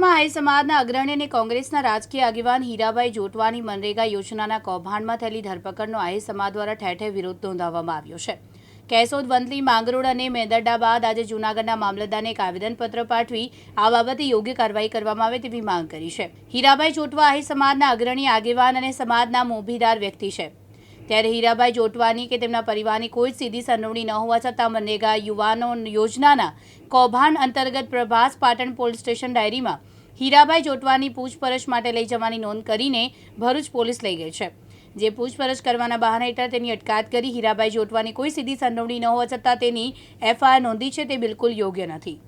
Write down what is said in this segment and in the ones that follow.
આહિર સમાજના અગ્રણી અને કોંગ્રેસના રાજકીય આગેવાન હીરાભાઈ જોટવાની મનરેગા યોજનાના કૌભાંડમાં થયેલી ધરપકડનો આહિર સમાજ દ્વારા ઠેર ઠેર વિરોધ નોંધાવવામાં આવ્યો છે. કેશોદ, વંથલી, માંગરોળ અને મેંદરડા બાદ આજે જૂનાગઢના મામલતદારને એક આવેદનપત્ર પાઠવી આ બાબતે યોગ્ય કાર્યવાહી કરવામાં આવે તેવી માંગ કરી છે. હીરાભાઈ જોટવા આહિર સમાજના અગ્રણી આગેવાન અને સમાજના મોભીદાર વ્યક્તિ છે. ત્યારે હીરાભાઈ જોટવાની કે તેમના પરિવારની કોઈ સીધી સંડોવણી ન હોવા છતાં મનરેગા યુવાનો યોજનાના કૌભાંડ અંતર્ગત પ્રભાસ પાટણ પોલીસ સ્ટેશન ડાયરીમાં હીરાભાઈ જોટવાની પૂછપરછ માટે લઈ જવાની નોંધ કરીને ભરૂચ પોલીસ લઈ ગઈ છે. જે પૂછપરછ કરવાના બહાના હેઠળ તેની અટકાયત કરી હીરાભાઈ જોટવાની કોઈ સીધી સંડોવણી ન હોવા છતાં તેની એફઆઈઆર નોંધી છે તે બિલકુલ યોગ્ય નથી.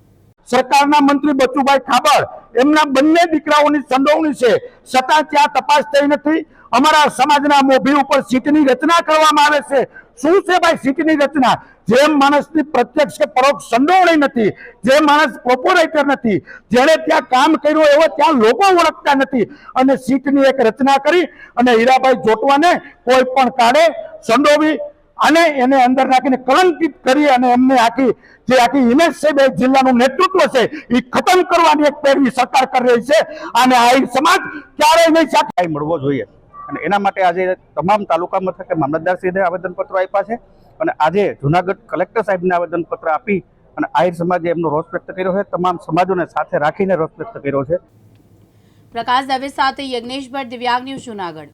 સરકારના મંત્રી બચુભાઈ ખાબર એમના બંને દીકરાઓની સંડોવણી છે. છતાં ત્યાં તપાસ થઈ નથી. અમારા સમાજના મોભી ઉપર સીટની રચના કરવામાં આવે છે. શું છે ભાઈ સીટની રચના? જે માણસની પ્રત્યક્ષ કે પરોક્ષ સંડોવણી નથી જે માણસ કોર્પોરેટર નથી, જેણે ત્યાં કામ કર્યું એવો ત્યાં લોકો ઓળખતા નથી. અને સીટની એક રચના કરી અને હીરાભાઈ જોટવાને કોઈ પણ કાળે સંડોવી અને એને અંદર નાખીને કલંકિત કરી અને એમને આખી જે આખી ઇમેજ છે બે જિલ્લાનું નેતૃત્વ છે એ ખતમ કરવાની એક પહેરવી સરકાર કરી રહી છે અને આ સમાજ ક્યારેય નહીં સાથે મળવો જોઈએ. અને એના માટે આજે તમામ તાલુકા મથકે મામલતદારશ્રીને આવેદનપત્રો આપ્યા છે અને આજે જુનાગઢ કલેક્ટર સાહેબને આવેદનપત્ર આપી અને આહિર સમાજે એમનો રોષ વ્યક્ત કર્યો છે. તમામ સમાજોને સાથે રાખીને રોષ વ્યક્ત કર્યો છે. પ્રકાશ દવે સાથે યજ્ઞેશ ભટ્ટ દિવ્યાંગ ન્યૂઝ જુનાગઢ.